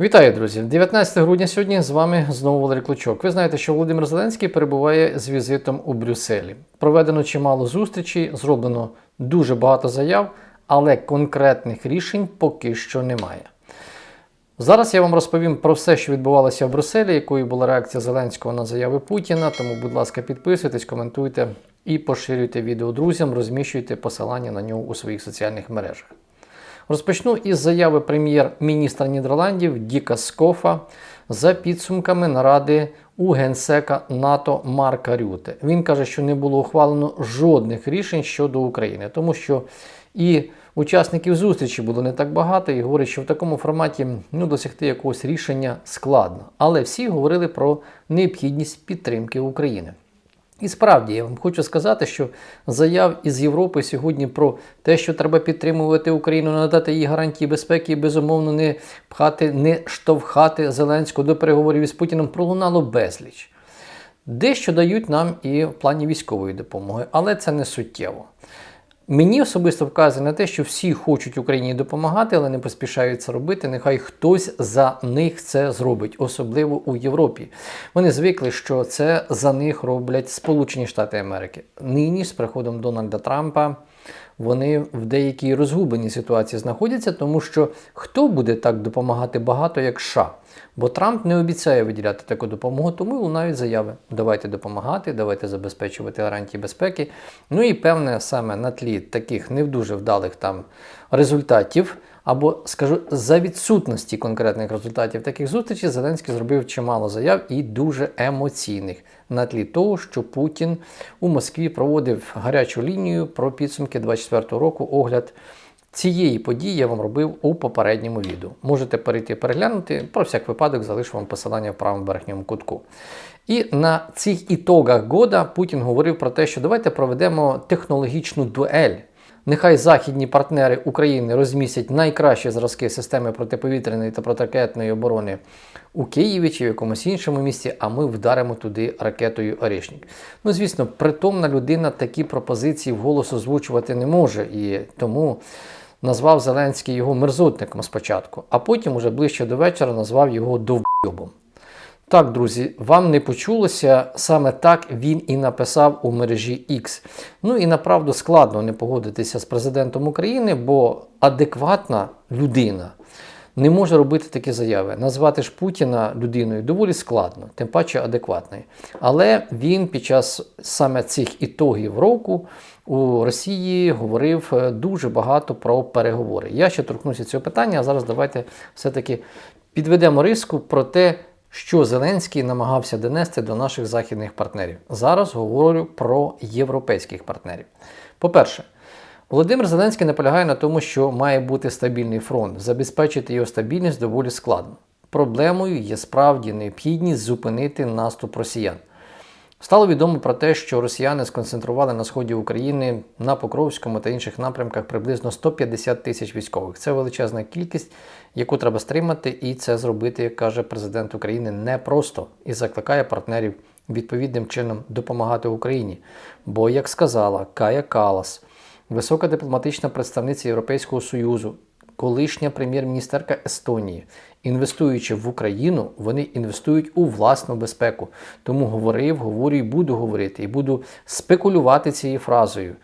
Вітаю, друзі! 19 грудня сьогодні з вами знову Валерій Клочок. Ви знаєте, що Володимир Зеленський перебуває з візитом у Брюсселі. Проведено чимало зустрічей, зроблено дуже багато заяв, але конкретних рішень поки що немає. Зараз я вам розповім про все, що відбувалося в Брюсселі, якою була реакція Зеленського на заяви Путіна. Тому, будь ласка, підписуйтесь, коментуйте і поширюйте відео друзям, розміщуйте посилання на нього у своїх соціальних мережах. Розпочну із заяви прем'єр-міністра Нідерландів Діка Скофа за підсумками наради у генсека НАТО Марка Рюте. Він каже, що не було ухвалено жодних рішень щодо України, тому що і учасників зустрічі було не так багато, і говорить, що в такому форматі ну, досягти якогось рішення складно. Але всі говорили про необхідність підтримки України. І справді я вам хочу сказати, що заяв із Європи сьогодні про те, що треба підтримувати Україну, надати їй гарантії безпеки і безумовно не пхати, не штовхати Зеленського до переговорів із Путіним, пролунало безліч. Дещо дають нам і в плані військової допомоги, але це не суттєво. Мені особисто вказує на те, що всі хочуть Україні допомагати, але не поспішають це робити. Нехай хтось за них це зробить, особливо у Європі. Вони звикли, що це за них роблять Сполучені Штати Америки. Нині з приходом Дональда Трампа. Вони в деякій розгубленій ситуації знаходяться, тому що хто буде так допомагати багато, як США? Бо Трамп не обіцяє виділяти таку допомогу, тому лунають заяви. Давайте допомагати, давайте забезпечувати гарантії безпеки. Ну і певне, саме на тлі таких не дуже вдалих там результатів, або скажу за відсутності конкретних результатів таких зустрічей, Зеленський зробив чимало заяв і дуже емоційних на тлі того, що Путін у Москві проводив гарячу лінію про підсумки 24 року огляд. Цієї події я вам робив у попередньому відео. Можете перейти переглянути, про всяк випадок залишу вам посилання в правому верхньому кутку. І на цих ітогах года Путін говорив про те, що давайте проведемо технологічну дуель. Нехай західні партнери України розмістять найкращі зразки системи протиповітряної та протиракетної оборони у Києві чи в якомусь іншому місці, а ми вдаримо туди ракетою Орішнік. Ну, звісно, притомна людина такі пропозиції вголос озвучувати не може, і тому назвав Зеленський його мерзотником спочатку, а потім, уже ближче до вечора, назвав його довбйобом. Так, друзі, вам не почулося, саме так він і написав у мережі X. Ну і направду складно не погодитися з президентом України, бо адекватна людина не може робити такі заяви. Назвати ж Путіна людиною доволі складно, тим паче адекватною. Але він під час саме цих ітогів року у Росії говорив е, дуже багато про переговори. Я ще торкнуся цього питання, а зараз давайте все-таки підведемо риску про те що Зеленський намагався донести до наших західних партнерів. Зараз говорю про європейських партнерів. По-перше, Володимир Зеленський наполягає на тому, що має бути стабільний фронт. Забезпечити його стабільність доволі складно. Проблемою є справді необхідність зупинити наступ росіян. Стало відомо про те, що росіяни сконцентрували на сході України на Покровському та інших напрямках приблизно 150 тисяч військових. Це величезна кількість, яку треба стримати, і це зробити, як каже президент України, непросто і закликає партнерів відповідним чином допомагати Україні. Бо, як сказала Кая Калас, висока дипломатична представниця Європейського Союзу, колишня прем'єр-міністерка Естонії, інвестуючи в Україну, вони інвестують у власну безпеку. Тому говорив, говорю і буду говорити, і буду спекулювати цією фразою.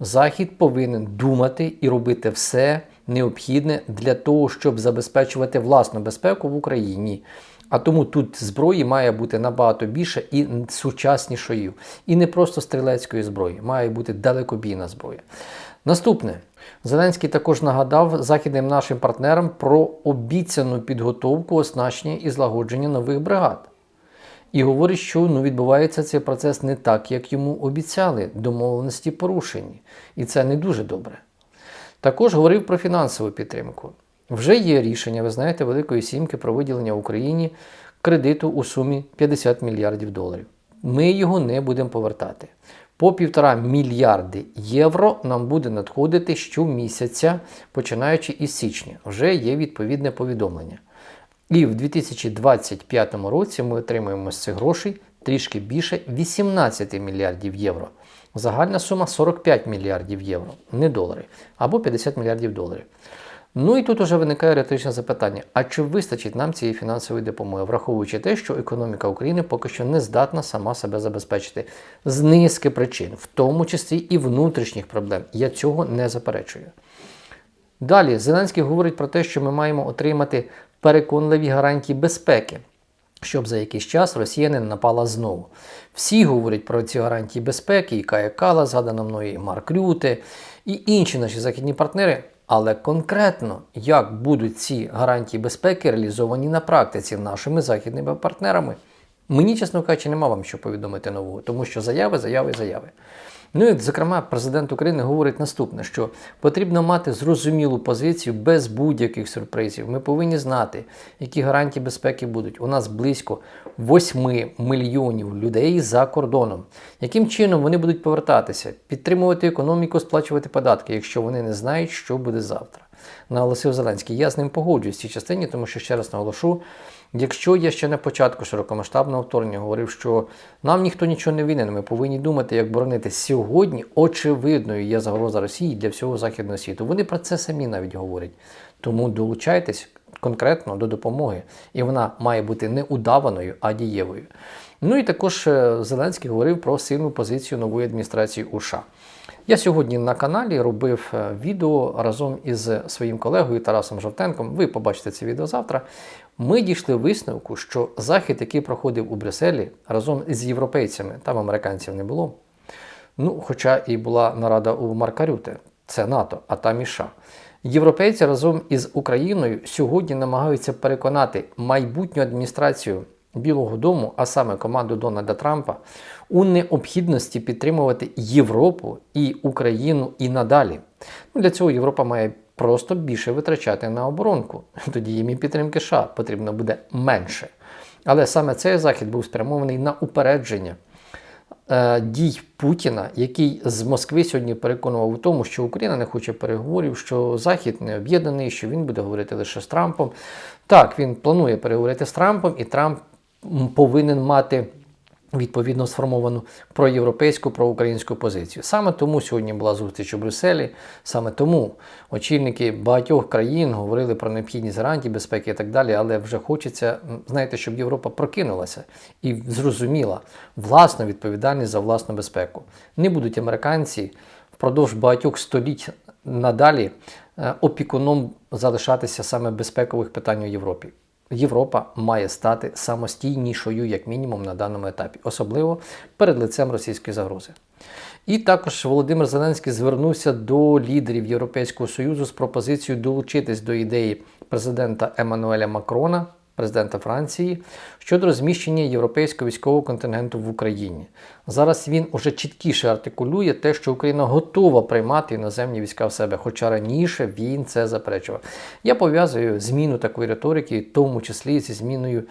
Захід повинен думати і робити все необхідне для того, щоб забезпечувати власну безпеку в Україні. А тому тут зброї має бути набагато більше і сучаснішою. І не просто стрілецької зброї, має бути далекобійна зброя. Наступне, Зеленський також нагадав західним нашим партнерам про обіцяну підготовку, оснащення і злагодження нових бригад. І говорить, що ну, відбувається цей процес не так, як йому обіцяли, домовленості порушені. І це не дуже добре. Також говорив про фінансову підтримку. Вже є рішення, ви знаєте, Великої Сімки про виділення Україні кредиту у сумі 50 мільярдів доларів. Ми його не будемо повертати. По півтора мільярди євро нам буде надходити щомісяця, починаючи із січня. Вже є відповідне повідомлення. І в 2025 році ми отримаємо з цих грошей трішки більше 18 мільярдів євро. Загальна сума 45 мільярдів євро, не долари, або 50 мільярдів доларів. Ну і тут уже виникає риторичне запитання: а чи вистачить нам цієї фінансової допомоги, враховуючи те, що економіка України поки що не здатна сама себе забезпечити з низки причин, в тому числі і внутрішніх проблем. Я цього не заперечую. Далі Зеленський говорить про те, що ми маємо отримати переконливі гарантії безпеки, щоб за якийсь час Росія не напала знову. Всі говорять про ці гарантії безпеки, і Кая Кала, згадана мною, і Марк Рюте, і інші наші західні партнери. Але конкретно, як будуть ці гарантії безпеки реалізовані на практиці нашими західними партнерами, мені, чесно кажучи, нема вам що повідомити нового, тому що заяви, заяви, заяви. Ну і, зокрема, президент України говорить наступне: що потрібно мати зрозумілу позицію без будь-яких сюрпризів. Ми повинні знати, які гарантії безпеки будуть. У нас близько 8 мільйонів людей за кордоном. Яким чином вони будуть повертатися, підтримувати економіку, сплачувати податки, якщо вони не знають, що буде завтра? Наголосив Зеленський. Я з ним погоджуюсь в цій частині, тому що ще раз наголошу. Якщо я ще на початку широкомасштабного вторгнення говорив, що нам ніхто нічого не винен, ми повинні думати, як боронити сьогодні, очевидною є загроза Росії для всього західного світу. Вони про це самі навіть говорять. Тому долучайтесь конкретно до допомоги, і вона має бути не удаваною, а дієвою. Ну і також е, Зеленський говорив про сильну позицію нової адміністрації США. Я сьогодні на каналі робив е, відео разом із своїм колегою Тарасом Жовтенком. Ви побачите це відео завтра. Ми дійшли висновку, що захід, який проходив у Брюсселі разом з європейцями, там американців не було. Ну, хоча і була нарада у Марка Рюте, це НАТО, а там і США. Європейці разом із Україною сьогодні намагаються переконати майбутню адміністрацію Білого Дому, а саме команду Дональда Трампа, у необхідності підтримувати Європу і Україну і надалі. Ну, Для цього Європа має просто більше витрачати на оборонку. Тоді їм і підтримки США потрібно буде менше. Але саме цей захід був спрямований на упередження дій Путіна, який з Москви сьогодні переконував у тому, що Україна не хоче переговорів, що Захід не об'єднаний, що він буде говорити лише з Трампом. Так, він планує переговорити з Трампом, і Трамп повинен мати відповідно сформовану проєвропейську, проукраїнську позицію. Саме тому сьогодні була зустріч у Брюсселі, саме тому очільники багатьох країн говорили про необхідність гарантій безпеки і так далі, але вже хочеться, знаєте, щоб Європа прокинулася і зрозуміла власну відповідальність за власну безпеку. Не будуть американці впродовж багатьох століть надалі е, опікуном залишатися саме безпекових питань у Європі. Європа має стати самостійнішою, як мінімум, на даному етапі, особливо перед лицем російської загрози. І також Володимир Зеленський звернувся до лідерів Європейського Союзу з пропозицією долучитись до ідеї президента Еммануеля Макрона президента Франції щодо розміщення європейського військового контингенту в Україні. Зараз він уже чіткіше артикулює те, що Україна готова приймати іноземні війська в себе, хоча раніше він це заперечував. Я пов'язую зміну такої риторики, в тому числі зі зміною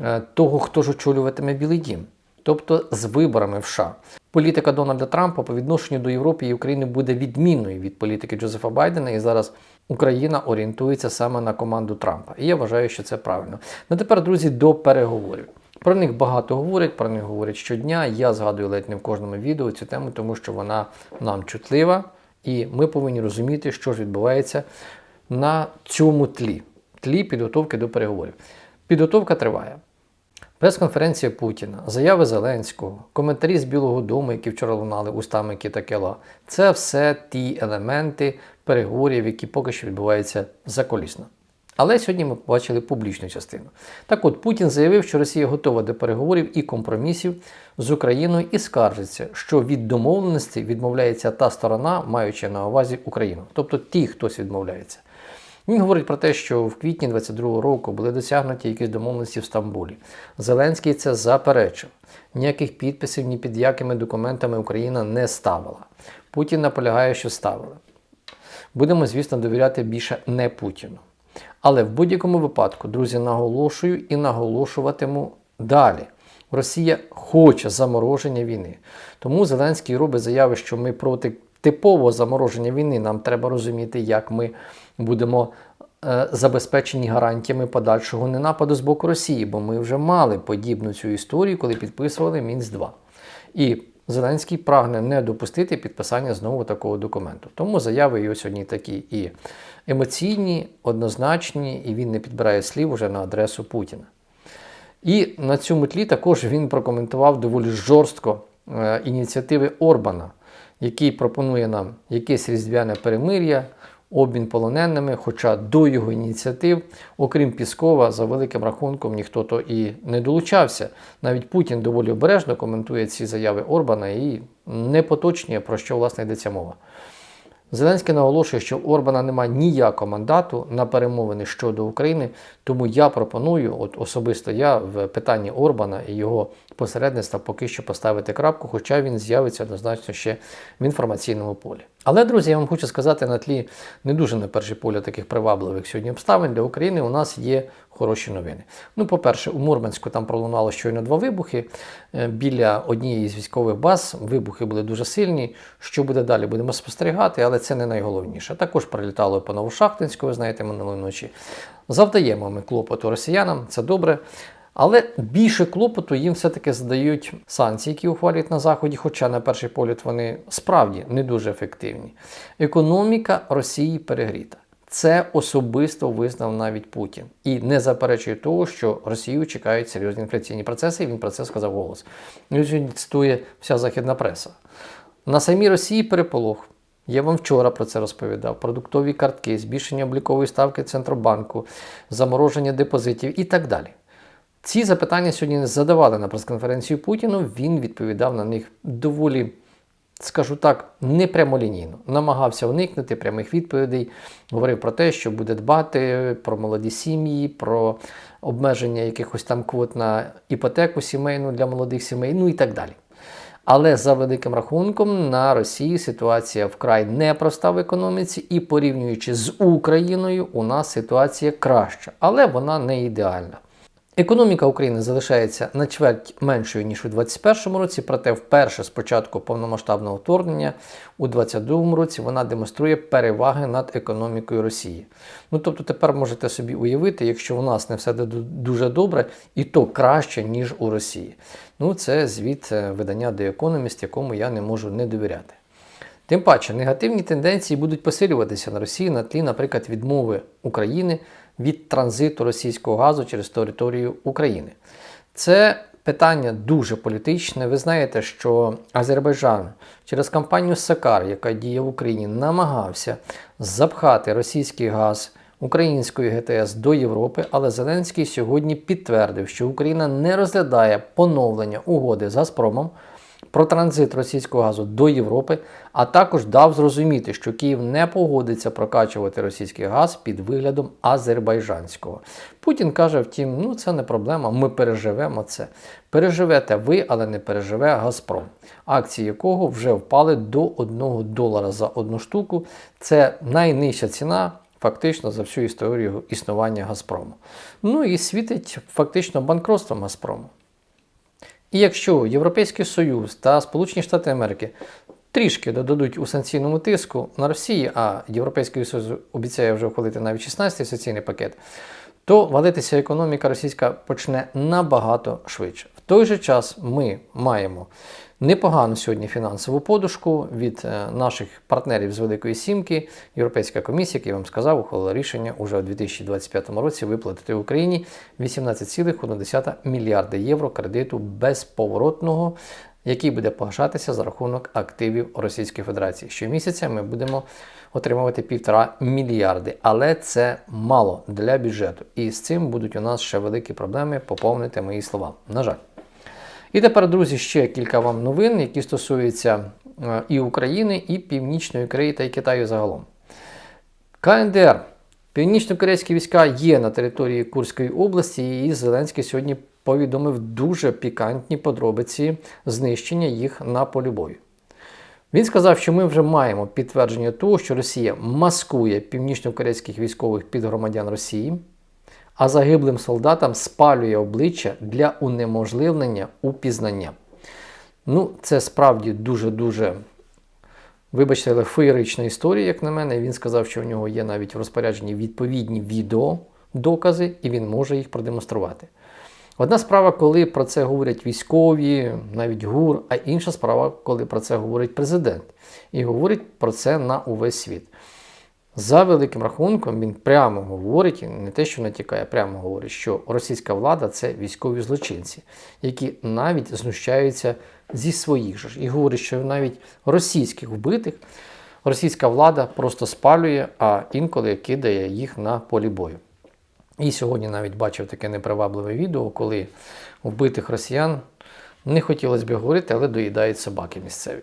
е, того, хто ж очолюватиме Білий Дім. Тобто з виборами в США. Політика Дональда Трампа по відношенню до Європи і України буде відмінною від політики Джозефа Байдена. І зараз Україна орієнтується саме на команду Трампа. І я вважаю, що це правильно. Ну тепер, друзі, до переговорів. Про них багато говорять, про них говорять щодня. Я згадую ледь не в кожному відео цю тему, тому що вона нам чутлива, і ми повинні розуміти, що ж відбувається на цьому тлі, тлі підготовки до переговорів. Підготовка триває. Прес-конференція Путіна, заяви Зеленського, коментарі з Білого Дому, які вчора лунали устами Кіта Кела – це все ті елементи переговорів, які поки що відбуваються заколісно. Але сьогодні ми побачили публічну частину. Так от Путін заявив, що Росія готова до переговорів і компромісів з Україною і скаржиться, що від домовленості відмовляється та сторона, маючи на увазі Україну, тобто ті, хтось відмовляється. Він говорить про те, що в квітні 22-го року були досягнуті якісь домовленості в Стамбулі. Зеленський це заперечив. Ніяких підписів ні під якими документами Україна не ставила. Путін наполягає, що ставила. Будемо, звісно, довіряти більше не Путіну. Але в будь-якому випадку, друзі, наголошую і наголошуватиму далі. Росія хоче замороження війни. Тому Зеленський робить заяви, що ми проти типового замороження війни. Нам треба розуміти, як ми будемо е, забезпечені гарантіями подальшого ненападу з боку Росії, бо ми вже мали подібну цю історію, коли підписували Мінськ 2 І Зеленський прагне не допустити підписання знову такого документу. Тому заяви його сьогодні такі і емоційні, однозначні, і він не підбирає слів уже на адресу Путіна. І на цьому тлі також він прокоментував доволі жорстко е, ініціативи Орбана, який пропонує нам якесь різдвяне перемир'я, обмін полоненими. Хоча до його ініціатив, окрім Піскова, за великим рахунком ніхто то і не долучався. Навіть Путін доволі обережно коментує ці заяви Орбана і не поточнює, про що власне йдеться мова. Зеленський наголошує, що у Орбана немає ніякого мандату на перемовини щодо України, тому я пропоную, от особисто я в питанні Орбана і його посередництва поки що поставити крапку, хоча він з'явиться однозначно ще в інформаційному полі. Але, друзі, я вам хочу сказати на тлі не дуже на перший полі таких привабливих сьогодні обставин для України у нас є хороші новини. Ну, по-перше, у Мурманську там пролунало щойно два вибухи. Е, Біля однієї з військових баз вибухи були дуже сильні. Що буде далі, будемо спостерігати, але це не найголовніше. Також прилітало по Новошахтинську, ви знаєте, минулої ночі. Завдаємо ми клопоту росіянам, це добре. Але більше клопоту їм все-таки задають санкції, які ухвалюють на Заході, хоча на перший погляд вони справді не дуже ефективні. Економіка Росії перегріта. Це особисто визнав навіть Путін і не заперечує того, що Росію чекають серйозні інфляційні процеси. і Він про це сказав голос. І сьогодні цитує вся західна преса. На самій Росії переполох. Я вам вчора про це розповідав: продуктові картки, збільшення облікової ставки Центробанку, замороження депозитів і так далі. Ці запитання сьогодні задавали на прес-конференцію Путіну. Він відповідав на них доволі, скажу так, непрямолінійно. Намагався уникнути прямих відповідей, говорив про те, що буде дбати про молоді сім'ї, про обмеження якихось там квот на іпотеку сімейну для молодих сімей, ну і так далі. Але за великим рахунком на Росії ситуація вкрай непроста в економіці, і порівнюючи з Україною, у нас ситуація краща, але вона не ідеальна. Економіка України залишається на чверть меншою ніж у 2021 році, проте вперше з початку повномасштабного вторгнення у 2022 році вона демонструє переваги над економікою Росії. Ну тобто тепер можете собі уявити, якщо у нас не все дуже добре, і то краще, ніж у Росії. Ну це звіт е, видання The Economist, якому я не можу не довіряти. Тим паче, негативні тенденції будуть посилюватися на Росії на тлі, наприклад, відмови України від транзиту російського газу через територію України. Це питання дуже політичне. Ви знаєте, що Азербайджан через компанію Сакар, яка діє в Україні, намагався запхати російський газ української ГТС до Європи, але Зеленський сьогодні підтвердив, що Україна не розглядає поновлення угоди з Газпромом про транзит російського газу до Європи, а також дав зрозуміти, що Київ не погодиться прокачувати російський газ під виглядом азербайджанського. Путін каже: втім, ну це не проблема, ми переживемо це. Переживете ви, але не переживе Газпром, акції якого вже впали до 1 долара за одну штуку. Це найнижча ціна. Фактично за всю історію існування Газпрому. Ну і світить фактично банкротством Газпрому. І якщо Європейський Союз та Сполучені Штати Америки трішки додадуть у санкційному тиску на Росії, а Європейський Союз обіцяє вже ухвалити навіть 16-й санкційний пакет, то валитися економіка російська почне набагато швидше. Той же час ми маємо непогану сьогодні фінансову подушку від е, наших партнерів з Великої Сімки. Європейська комісія, як я вам сказав, ухвалила рішення уже у 2025 році виплатити Україні 18,1 мільярди євро кредиту безповоротного. Який буде погашатися за рахунок активів Російської Федерації. Щомісяця ми будемо отримувати півтора мільярди, але це мало для бюджету. І з цим будуть у нас ще великі проблеми поповнити мої слова. На жаль. І тепер, друзі, ще кілька вам новин, які стосуються е, і України, і Північної Кореї та й Китаю загалом. КНДР. Північно-корейські війська є на території Курської області, і Зеленський сьогодні повідомив дуже пікантні подробиці знищення їх на полі бою. Він сказав, що ми вже маємо підтвердження того, що Росія маскує північно-корейських військових під громадян Росії а загиблим солдатам спалює обличчя для унеможливлення упізнання. Ну, це справді дуже-дуже, вибачте, але феєрична історія, як на мене. Він сказав, що в нього є навіть в розпорядженні відповідні відео докази, і він може їх продемонструвати. Одна справа, коли про це говорять військові, навіть ГУР, а інша справа, коли про це говорить президент. І говорить про це на увесь світ. За великим рахунком, він прямо говорить, не те, що натякає, прямо говорить, що російська влада це військові злочинці, які навіть знущаються зі своїх же. І говорить, що навіть російських вбитих російська влада просто спалює, а інколи кидає їх на полі бою. І сьогодні навіть бачив таке непривабливе відео, коли вбитих росіян не хотілося б говорити, але доїдають собаки місцеві.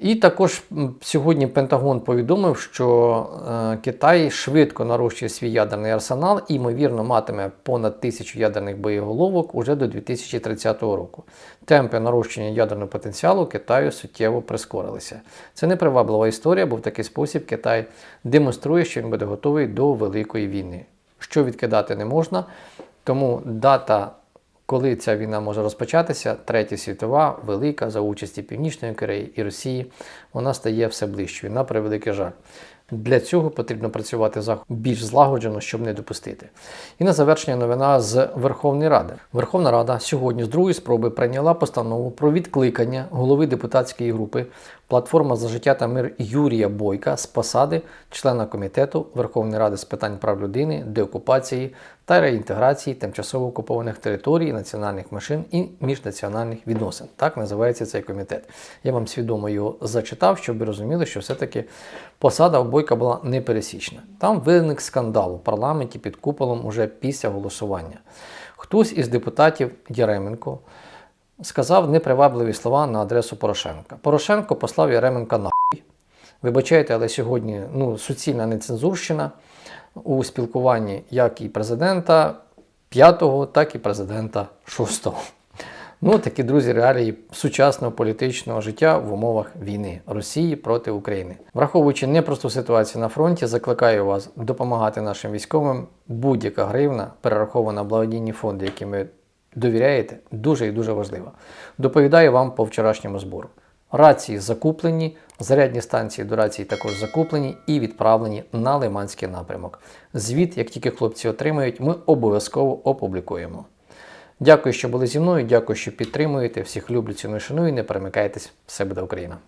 І також сьогодні Пентагон повідомив, що е, Китай швидко нарощує свій ядерний арсенал і, ймовірно, матиме понад тисячу ядерних боєголовок уже до 2030 року. Темпи нарощення ядерного потенціалу Китаю суттєво прискорилися. Це не приваблива історія, бо в такий спосіб Китай демонструє, що він буде готовий до великої війни. Що відкидати не можна, тому дата коли ця війна може розпочатися, третя світова, велика за участі Північної Кореї і Росії, вона стає все ближчою, на превеликий жаль. Для цього потрібно працювати більш злагоджено, щоб не допустити. І на завершення новина з Верховної Ради. Верховна Рада сьогодні з другої спроби прийняла постанову про відкликання голови депутатської групи Платформа за життя та мир Юрія Бойка з посади члена комітету Верховної Ради з питань прав людини, деокупації та реінтеграції тимчасово окупованих територій, національних меншин і міжнаціональних відносин. Так називається цей комітет. Я вам свідомо його зачитав, щоб ви розуміли, що все-таки посада у Бойка була непересічна. Там виник скандал у парламенті під куполом уже після голосування. Хтось із депутатів Яременко сказав непривабливі слова на адресу Порошенка. Порошенко послав Яременка нахуй. Вибачайте, але сьогодні ну, суцільна нецензурщина у спілкуванні як і президента п'ятого, так і президента шостого. Ну, такі друзі, реалії сучасного політичного життя в умовах війни Росії проти України. Враховуючи непросту ситуацію на фронті, закликаю вас допомагати нашим військовим. Будь-яка гривна перерахована в благодійні фонди, яким ви довіряєте, дуже і дуже важлива. Доповідаю вам по вчорашньому збору. Рації закуплені, зарядні станції до рації також закуплені і відправлені на Лиманський напрямок. Звіт, як тільки хлопці отримають, ми обов'язково опублікуємо. Дякую, що були зі мною. Дякую, що підтримуєте. Всіх люблю, ціную, шаную. Не перемикайтесь. Все буде Україна!